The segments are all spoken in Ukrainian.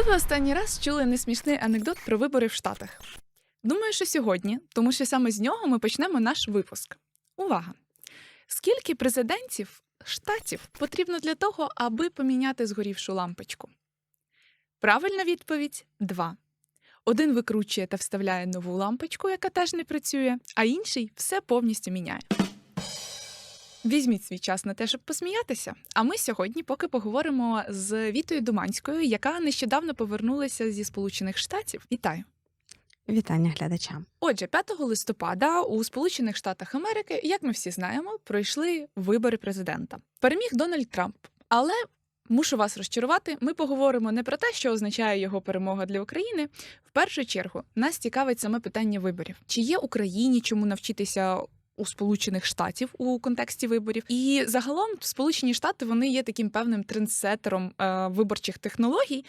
Коли ви останній раз чули несмішний анекдот про вибори в Штатах? Думаю, що сьогодні, тому що саме з нього ми почнемо наш випуск. Увага! Скільки президентів штатів потрібно для того, аби поміняти згорівшу лампочку? Правильна відповідь два. Один викручує та вставляє нову лампочку, яка теж не працює, а інший все повністю міняє. Візьміть свій час на те, щоб посміятися. А ми сьогодні поки поговоримо з Вітою Думанською, яка нещодавно повернулася зі Сполучених Штатів. Вітаю! Вітання глядачам. Отже, 5 листопада у Сполучених Штатах Америки, як ми всі знаємо, пройшли вибори президента. Переміг Дональд Трамп. Але мушу вас розчарувати. Ми поговоримо не про те, що означає його перемога для України. В першу чергу нас цікавить саме питання виборів: чи є Україні чому навчитися? У Сполучених Штатів у контексті виборів, і загалом Сполучені Штати вони є таким певним трендсетером е, виборчих технологій.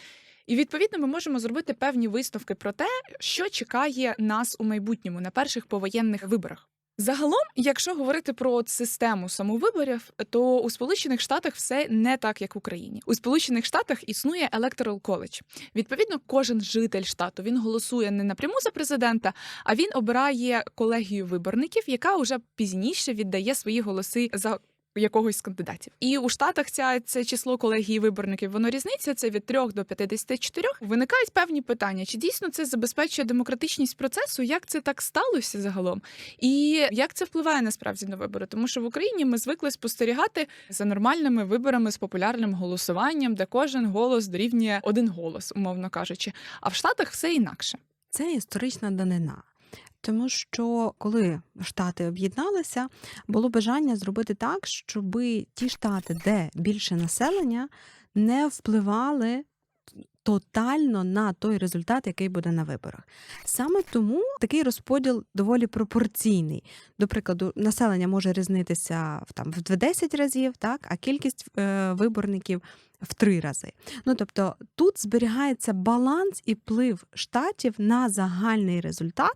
І відповідно ми можемо зробити певні висновки про те, що чекає нас у майбутньому на перших повоєнних виборах. Загалом, якщо говорити про систему самовиборів, то у Сполучених Штатах все не так, як в Україні. У Сполучених Штатах існує Electoral College. Відповідно, кожен житель штату він голосує не напряму за президента, а він обирає колегію виборників, яка вже пізніше віддає свої голоси за. Якогось з кандидатів, і у штатах ця це число колегії виборників воно різниця. Це від 3 до 54. Виникають певні питання: чи дійсно це забезпечує демократичність процесу? Як це так сталося загалом? І як це впливає насправді на вибори? Тому що в Україні ми звикли спостерігати за нормальними виборами з популярним голосуванням, де кожен голос дорівнює один голос, умовно кажучи. А в Штатах все інакше. Це історична данина. Тому що коли штати об'єдналися, було бажання зробити так, щоб ті штати, де більше населення, не впливали тотально на той результат, який буде на виборах. Саме тому такий розподіл доволі пропорційний. До прикладу, населення може різнитися в там в 10 разів, так а кількість е, виборників в три рази. Ну тобто тут зберігається баланс і вплив штатів на загальний результат,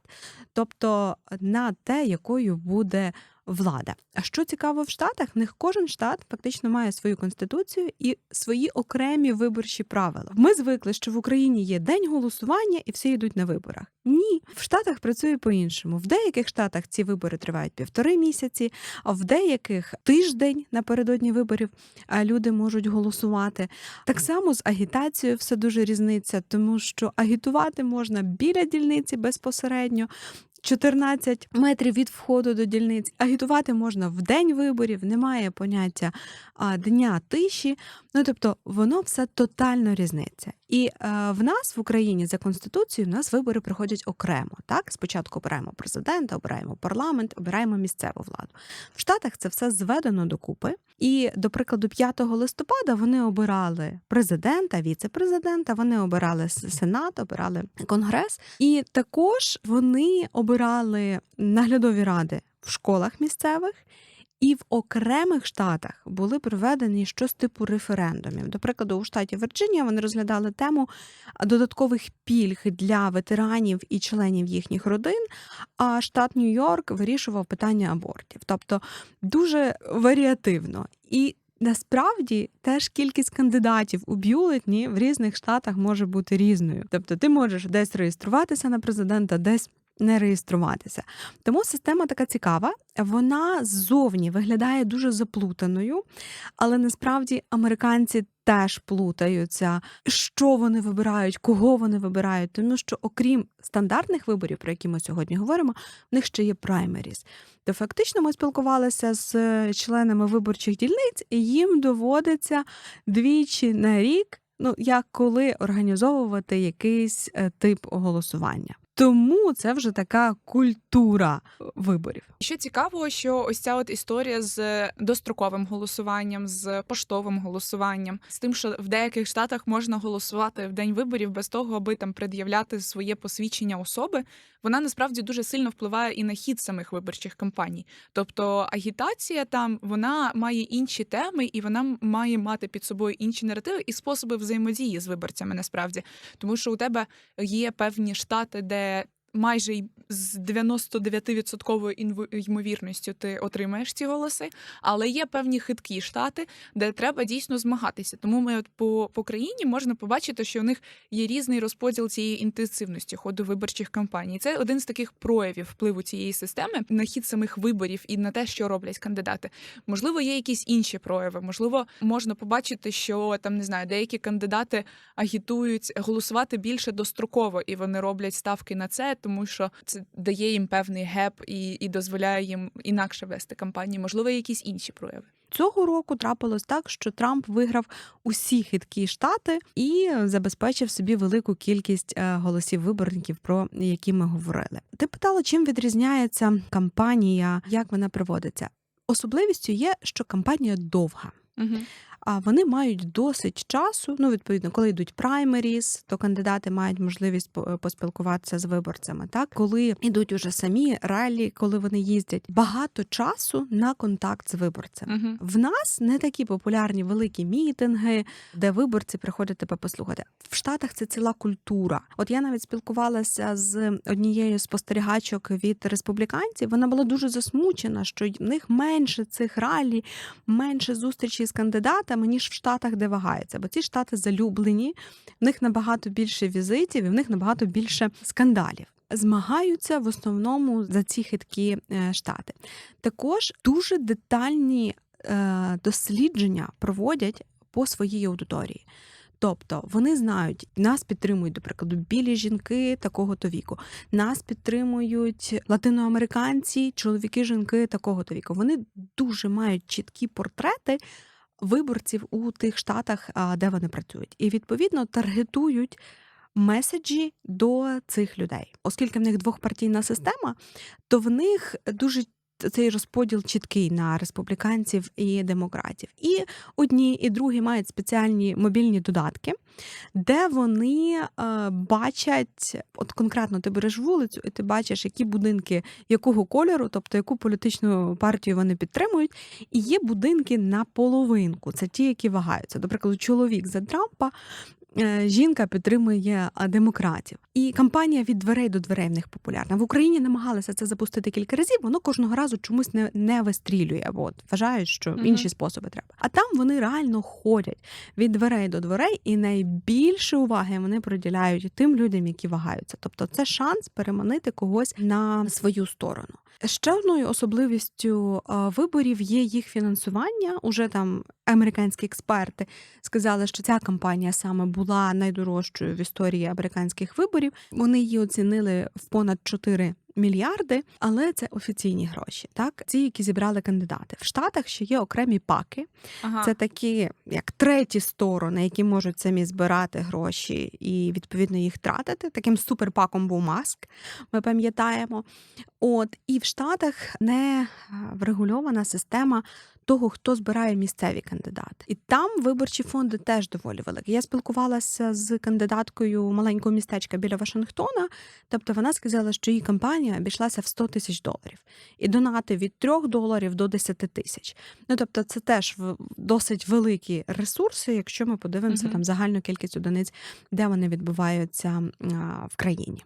тобто на те, якою буде влада. А що цікаво в штатах, в них кожен штат фактично має свою конституцію і свої окремі виборчі правила. Ми звикли, що в Україні є день голосування і всі йдуть на виборах. Ні, в штатах працює по-іншому. В деяких штатах ці вибори тривають півтори місяці, а в деяких тиждень напередодні виборів люди можуть голосувати. Так само з агітацією все дуже різниця, тому що агітувати можна біля дільниці безпосередньо. 14 метрів від входу до дільниць. Агітувати можна в день виборів, немає поняття дня тиші. Ну тобто воно все тотально різниця. І е, в нас в Україні за конституцією в нас вибори проходять окремо. Так, спочатку обираємо президента, обираємо парламент, обираємо місцеву владу. В Штатах це все зведено докупи. І, до прикладу, 5 листопада вони обирали президента, віце-президента, вони обирали сенат, обирали конгрес, і також вони обирали наглядові ради в школах місцевих. І в окремих штатах були проведені щось типу референдумів. До прикладу, у штаті Вірджинія вони розглядали тему додаткових пільг для ветеранів і членів їхніх родин. А штат Нью-Йорк вирішував питання абортів, тобто дуже варіативно. І Насправді теж кількість кандидатів у бюлетні в різних штатах може бути різною. Тобто, ти можеш десь реєструватися на президента, десь не реєструватися. Тому система така цікава, вона ззовні виглядає дуже заплутаною, але насправді американці теж плутаються, що вони вибирають, кого вони вибирають, тому що, окрім стандартних виборів, про які ми сьогодні говоримо, в них ще є праймеріс. То фактично ми спілкувалися з членами виборчих дільниць, і їм доводиться двічі на рік, ну як коли організовувати якийсь е, тип голосування. Тому це вже така культура виборів. Що цікаво, що ось ця от історія з достроковим голосуванням, з поштовим голосуванням, з тим, що в деяких штатах можна голосувати в день виборів без того, аби там пред'являти своє посвідчення особи, вона насправді дуже сильно впливає і на хід самих виборчих кампаній. Тобто агітація там вона має інші теми, і вона має мати під собою інші наративи і способи взаємодії з виборцями. Насправді, тому що у тебе є певні штати, де that майже й з 99% інв- ймовірністю ти отримаєш ці голоси, але є певні хиткі штати, де треба дійсно змагатися. Тому ми от по, по країні можна побачити, що у них є різний розподіл цієї інтенсивності ходу виборчих кампаній. Це один з таких проявів впливу цієї системи на хід самих виборів і на те, що роблять кандидати. Можливо, є якісь інші прояви. Можливо, можна побачити, що там не знаю, деякі кандидати агітують голосувати більше достроково, і вони роблять ставки на це, тому що це дає їм певний геп і, і дозволяє їм інакше вести кампанії. Можливо, якісь інші прояви. Цього року трапилось так, що Трамп виграв усі хиткі штати і забезпечив собі велику кількість е, голосів виборників, про які ми говорили. Ти питала, чим відрізняється кампанія, як вона проводиться? Особливістю є, що кампанія довга. Угу. А вони мають досить часу. Ну, відповідно, коли йдуть праймеріс, то кандидати мають можливість по- поспілкуватися з виборцями. Так, коли йдуть уже самі ралі, коли вони їздять, багато часу на контакт з виборцями. Угу. В нас не такі популярні великі мітинги, де виборці приходять тебе послухати. В Штатах це ціла культура. От я навіть спілкувалася з однією з спостерігачок від республіканців. Вона була дуже засмучена, що в них менше цих ралі, менше зустрічей з кандидатами, ніж в Штатах, де вагається. Бо ці штати залюблені, в них набагато більше візитів і в них набагато більше скандалів. Змагаються в основному за ці хиткі е, штати. Також дуже детальні е, дослідження проводять по своїй аудиторії. Тобто вони знають, нас підтримують, до прикладу, білі жінки такого-то віку, нас підтримують латиноамериканці, чоловіки, жінки такого-то віку. Вони дуже мають чіткі портрети виборців у тих штатах, де вони працюють, і відповідно таргетують меседжі до цих людей. Оскільки в них двохпартійна система, то в них дуже цей розподіл чіткий на республіканців і демократів. І одні, і другі мають спеціальні мобільні додатки, де вони е, бачать, от конкретно ти береш вулицю, і ти бачиш, які будинки якого кольору, тобто яку політичну партію вони підтримують. І є будинки на половинку. Це ті, які вагаються. До прикладу, чоловік за Трампа. Е, Жінка підтримує демократів, і кампанія від дверей до дверей в них популярна. В Україні намагалися це запустити кілька разів. Воно кожного разу чомусь не, не вистрілює. От вважають, що інші способи треба. А там вони реально ходять від дверей до дверей, і найбільше уваги вони приділяють тим людям, які вагаються. Тобто, це шанс переманити когось на свою сторону. Ще одною особливістю виборів є їх фінансування. Уже там американські експерти сказали, що ця кампанія саме була найдорожчою в історії американських виборів. Вони її оцінили в понад 4 мільярди, але це офіційні гроші. Так, ці, які зібрали кандидати. В Штатах ще є окремі паки. Ага. Це такі, як треті сторони, які можуть самі збирати гроші і відповідно їх тратити. Таким суперпаком був маск. Ми пам'ятаємо. От і в Штатах не е, врегульована система того, хто збирає місцеві кандидати. І там виборчі фонди теж доволі великі. Я спілкувалася з кандидаткою маленького містечка біля Вашингтона. Тобто вона сказала, що її кампанія обійшлася в 100 тисяч доларів, і донати від 3 доларів до 10 тисяч. Ну тобто, це теж досить великі ресурси, якщо ми подивимося Мгм. там загальну кількість одиниць, де вони відбуваються в країні.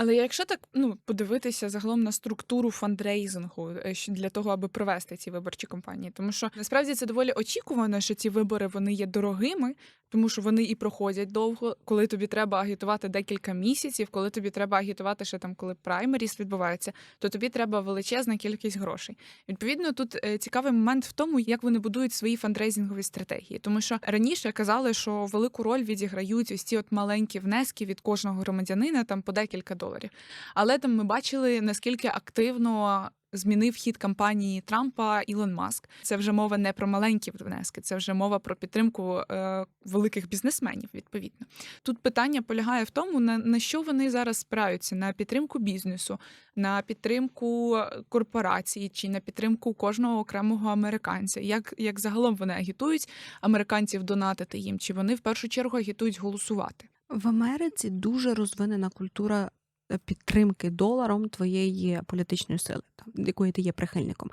Але якщо так ну подивитися загалом на структуру фандрейзингу е, для того, аби провести ці виборчі кампанії, тому що насправді це доволі очікувано, що ці вибори вони є дорогими, тому що вони і проходять довго, коли тобі треба агітувати декілька місяців, коли тобі треба агітувати ще там, коли праймеріс відбувається, то тобі треба величезна кількість грошей. Відповідно, тут е, цікавий момент в тому, як вони будують свої фандрейзингові стратегії, тому що раніше казали, що велику роль відіграють ось ці от маленькі внески від кожного громадянина, там по декілька доларів. Але там ми бачили наскільки активно. Змінив хід кампанії Трампа Ілон Маск. Це вже мова не про маленькі внески, це вже мова про підтримку е, великих бізнесменів. Відповідно, тут питання полягає в тому, на, на що вони зараз спираються: на підтримку бізнесу, на підтримку корпорації чи на підтримку кожного окремого американця. Як, як загалом вони агітують американців донатити їм, чи вони в першу чергу агітують голосувати? В Америці дуже розвинена культура підтримки доларом твоєї політичної сили, там, якої ти є прихильником.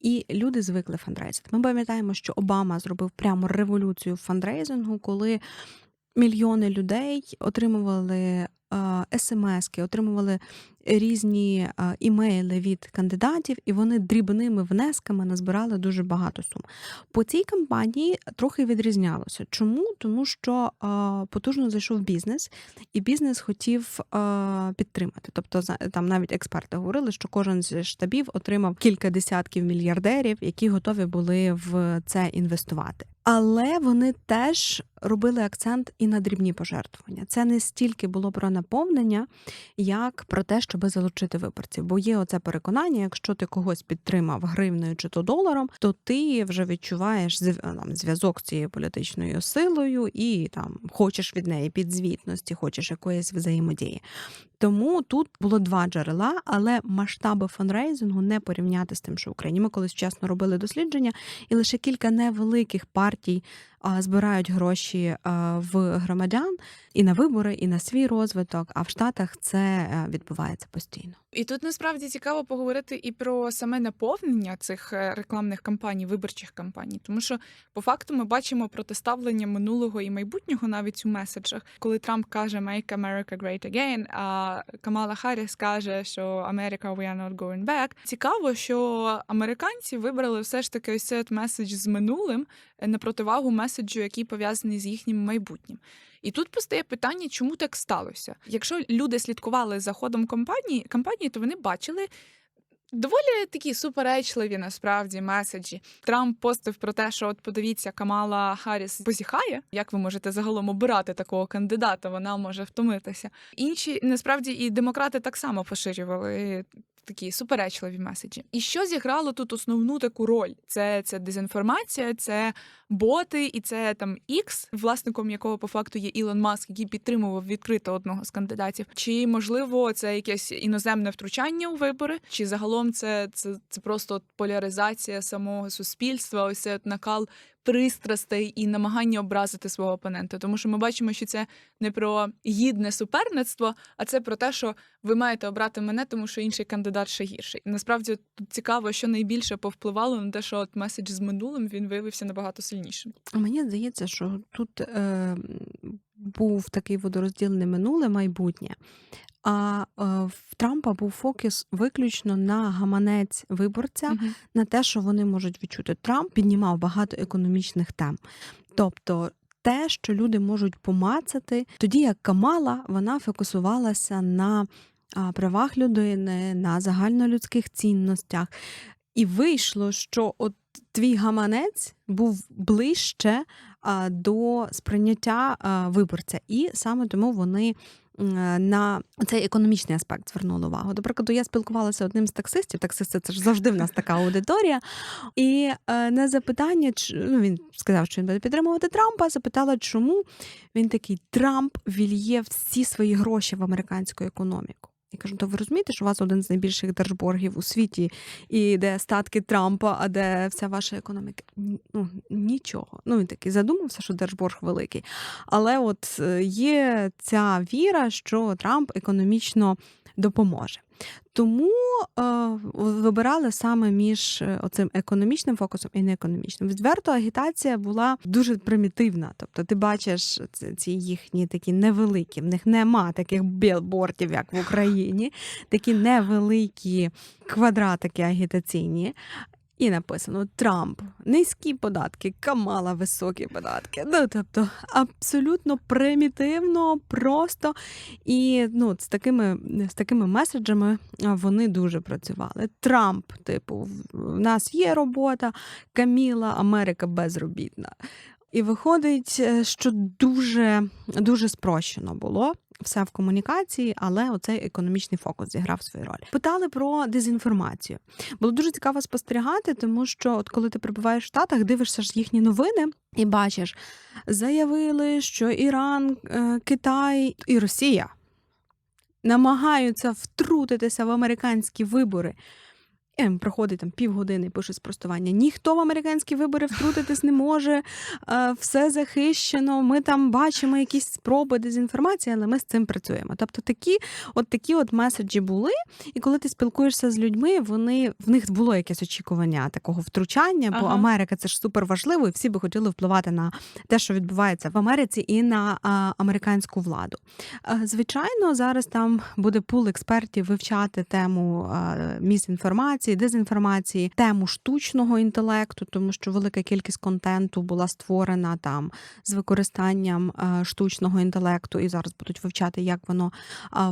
І люди звикли фандрейзити. Ми пам'ятаємо, що Обама зробив прямо революцію в фандрейзингу, коли мільйони людей отримували смски, отримували різні імейли від кандидатів, і вони дрібними внесками назбирали дуже багато сум. По цій кампанії трохи відрізнялося. Чому? Тому що потужно зайшов бізнес, і бізнес хотів підтримати. Тобто, там навіть експерти говорили, що кожен з штабів отримав кілька десятків мільярдерів, які готові були в це інвестувати. Але вони теж робили акцент і на дрібні пожертвування. Це не стільки було про наповнення, як про те, щоб залучити виборців. Бо є оце переконання, якщо ти когось підтримав гривнею чи то доларом, то ти вже відчуваєш там, зв'язок з цією політичною силою і там хочеш від неї підзвітності, хочеш якоїсь взаємодії. Тому тут було два джерела, але масштаби фанрейзингу не порівняти з тим, що в Україні. Ми колись вчасно робили дослідження, і лише кілька невеликих партій збирають гроші в громадян і на вибори, і на свій розвиток. А в Штатах це е, відбувається постійно. І тут насправді цікаво поговорити і про саме наповнення цих е, рекламних кампаній, виборчих кампаній, тому що по факту ми бачимо протиставлення минулого і майбутнього навіть у меседжах, коли Трамп каже «Make America Great Again», а Камала Харріс каже, що «America, we are not going back». Цікаво, що американці вибрали все ж таки ось цей меседж з минулим е, на противагу меседжу, який пов'язаний з їхнім майбутнім. І тут постає питання, чому так сталося? Якщо люди слідкували за ходом кампанії, кампанії, то вони бачили доволі такі суперечливі насправді меседжі. Трамп постив про те, що от подивіться, Камала Харріс позіхає. Як ви можете загалом обирати такого кандидата? Вона може втомитися. Інші насправді і демократи так само поширювали. Такі суперечливі меседжі. І що зіграло тут основну таку роль? Це, це дезінформація, це боти, і це там X, власником якого по факту є Ілон Маск, який підтримував відкрито одного з кандидатів. Чи можливо це якесь іноземне втручання у вибори? Чи загалом це, це, це просто поляризація самого суспільства? Ось цей накал пристрастей і намагання образити свого опонента? Тому що ми бачимо, що це не про гідне суперництво, а це про те, що ви маєте обрати мене, тому що інший кандидат ще гірший. Насправді тут цікаво, що найбільше повпливало на те, що от меседж з минулим він виявився набагато сильнішим. А Мені здається, що тут е, був такий водорозділене минуле майбутнє. А е, в Трампа був фокус виключно на гаманець виборця, Мгм. на те, що вони можуть відчути. Трамп піднімав багато економічних тем. Тобто те, що люди можуть помацати, тоді як Камала вона фокусувалася на правах людини, на загальнолюдських цінностях. І вийшло, що от твій гаманець був ближче до сприйняття виборця, і саме тому вони на цей економічний аспект звернули увагу. До прикладу, я спілкувалася одним з таксистів. Таксисти це ж завжди в нас така аудиторія. І е, на запитання, ну він сказав, що він буде підтримувати Трампа. Запитала, чому він такий Трамп вільє всі свої гроші в американську економіку. Я кажу, то ви розумієте, що у вас один з найбільших держборгів у світі, і де статки Трампа, а де вся ваша економіка? Ну, нічого. Ну, він такий задумався, що держборг великий. Але от е, є ця віра, що Трамп економічно допоможе. Тому е, вибирали саме між е, оцим економічним фокусом і неекономічним. Відверто агітація була дуже примітивна. Тобто, ти бачиш ці- їхні такі невеликі, в них нема таких білбордів, як в Україні, такі невеликі квадратики агітаційні. І написано Трамп низькі податки, Камала високі податки. Ну тобто абсолютно примітивно, просто і ну, з такими з такими меседжами вони дуже працювали. Трамп, типу, в- нас є робота, Каміла, Америка безробітна. І виходить, е, що дуже, дуже спрощено було все в комунікації, але оцей економічний фокус зіграв свою роль. Питали про дезінформацію. Було дуже цікаво спостерігати, тому що от коли ти перебуваєш в Штатах, дивишся ж їхні новини і бачиш, заявили, що Іран, е, Китай і Росія намагаються втрутитися в американські вибори. І проходить там півгодини, пише спростування. Ніхто в американські вибори втрутитись не може, е, все захищено. Ми там бачимо якісь спроби дезінформації, але ми з цим працюємо. Тобто такі, от такі от меседжі були. І коли ти спілкуєшся з людьми, вони в них було якесь очікування такого втручання, бо Ага. Америка це ж супер важливо, і всі би хотіли впливати на те, що відбувається в Америці, і на а, американську владу. Е, Звичайно, зараз там буде пул експертів вивчати тему е, місінформації, дезінформації, тему штучного інтелекту, тому що велика кількість контенту була створена там з використанням е, штучного інтелекту, і зараз будуть вивчати, як воно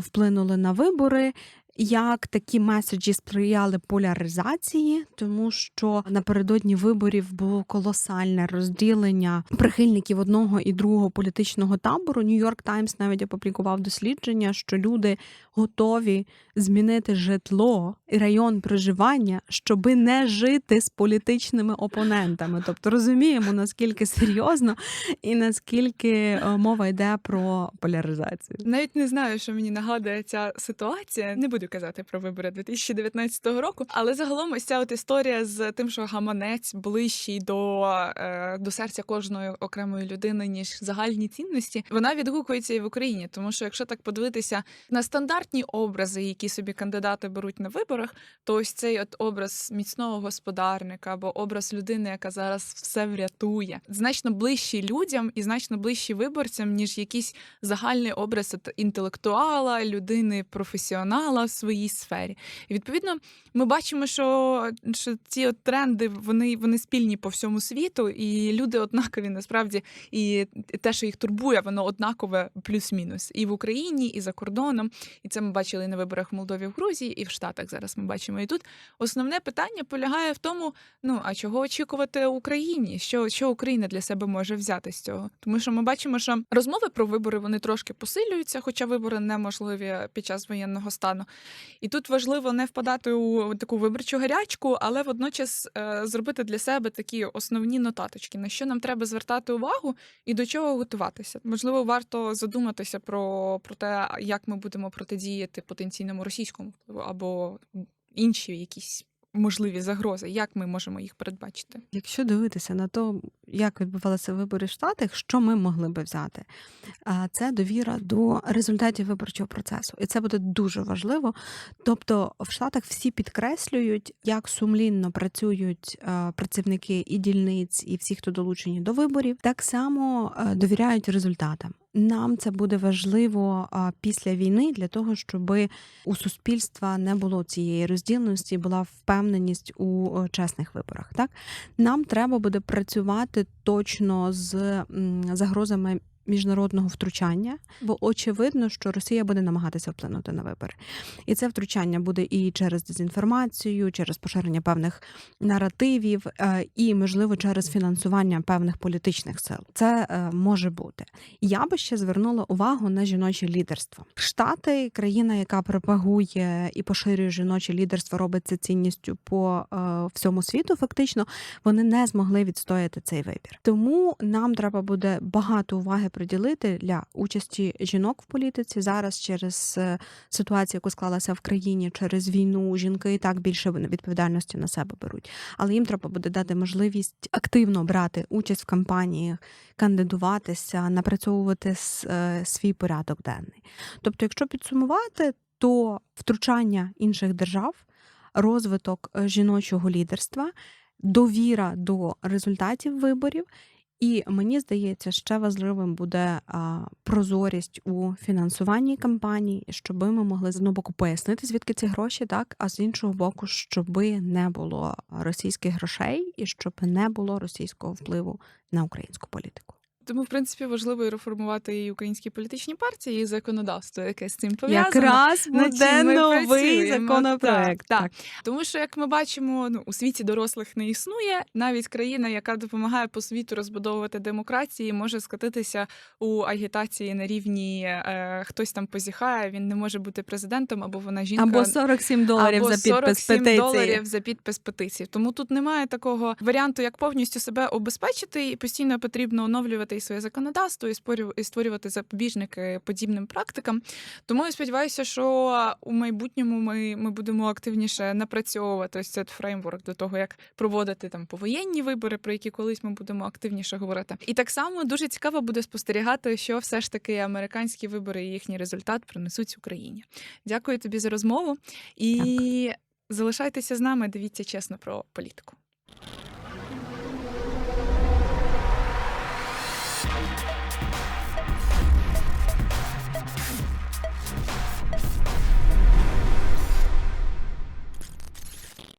вплинуло на вибори. Як такі меседжі сприяли поляризації, тому що напередодні виборів було колосальне розділення прихильників одного і другого політичного табору. Нью-Йорк Таймс навіть опублікував дослідження, що люди готові змінити житло і район проживання, щоби не жити з політичними опонентами. Тобто розуміємо наскільки серйозно і наскільки е, мова йде про поляризацію. Навіть не знаю, що мені нагадує ця ситуація. Не буду казати про вибори 2019 року, але загалом ось ця от історія з тим, що гаманець ближчий до, е, до серця кожної окремої людини, ніж загальні цінності, вона відгукується і в Україні. Тому що якщо так подивитися на стандартні образи, які собі кандидати беруть на виборах, то ось цей от образ міцного господарника або образ людини, яка зараз все врятує, значно ближчий людям і значно ближчий виборцям, ніж якісь загальний образ інтелектуала, людини, професіонала своїй сфері. І відповідно, ми бачимо, що, що ці от тренди вони, вони спільні по всьому світу, і люди однакові насправді, і те, що їх турбує, воно однакове плюс-мінус і в Україні, і за кордоном. І це ми бачили на виборах в Молдові, в Грузії, і в Штатах зараз ми бачимо. І тут основне питання полягає в тому, ну а чого очікувати Україні? Що, що Україна для себе може взяти з цього? Тому що ми бачимо, що розмови про вибори вони трошки посилюються, хоча вибори неможливі під час воєнного стану. І тут важливо не впадати у таку виборчу гарячку, але водночас е, зробити для себе такі основні нотаточки, на що нам треба звертати увагу і до чого готуватися. Можливо, варто задуматися про, про те, як ми будемо протидіяти потенційному російському впливу або інші якісь можливі загрози, як ми можемо їх передбачити. Якщо дивитися на те, як відбувалися вибори в Штатах, що ми могли би взяти? Це довіра до результатів виборчого процесу. І це буде дуже важливо. Тобто в Штатах всі підкреслюють, як сумлінно працюють е, працівники і дільниць, і всі, хто долучені до виборів, так само е, довіряють результатам. Нам це буде важливо після війни для того, щоб у суспільства не було цієї розділеності, була впевненість у чесних виборах. Так нам треба буде працювати точно з загрозами. Міжнародного втручання, бо очевидно, що Росія буде намагатися вплинути на вибори, і це втручання буде і через дезінформацію, через поширення певних наративів, е, і можливо через фінансування певних політичних сил. Це е, може бути. Я би ще звернула увагу на жіноче лідерство. Штати, країна, яка пропагує і поширює жіноче лідерство, робить це цінністю по е, всьому світу. Фактично, вони не змогли відстояти цей вибір. Тому нам треба буде багато уваги приділити для участі жінок в політиці зараз через е, ситуацію, яку склалася в країні через війну. Жінки і так більше відповідальності на себе беруть, але їм треба буде дати можливість активно брати участь в кампаніях, кандидуватися, напрацьовувати е, свій порядок денний. Тобто, якщо підсумувати, то втручання інших держав, розвиток е, жіночого лідерства, довіра до результатів виборів. І мені здається, ще важливим буде а, прозорість у фінансуванні кампанії, щоб ми могли з одного боку пояснити, звідки ці гроші, так а з іншого боку, щоб не було російських грошей і щоб не було російського впливу на українську політику. Тому, в принципі, важливо і реформувати і українські політичні партії, і законодавство, яке з цим пов'язано. Якраз буде новий законопроект. Так, так. Тому що, як ми бачимо, ну у світі дорослих не існує. Навіть країна, яка допомагає по світу розбудовувати демократії, може скатитися у агітації на рівні е, хтось там позіхає, він не може бути президентом, або вона жінка. Або 47 доларів або за підпис 47 петиції. доларів за підпис петиції. Тому тут немає такого варіанту, як повністю себе обезпечити, і постійно потрібно оновлювати і своє законодавство, і створювати запобіжники подібним практикам. Тому я сподіваюся, що у майбутньому ми, ми будемо активніше напрацьовувати ось цей фреймворк до того, як проводити там повоєнні вибори, про які колись ми будемо активніше говорити. І так само дуже цікаво буде спостерігати, що все ж таки американські вибори і їхній результат принесуть Україні. Дякую тобі за розмову і залишайтеся з нами. Дивіться чесно про політику.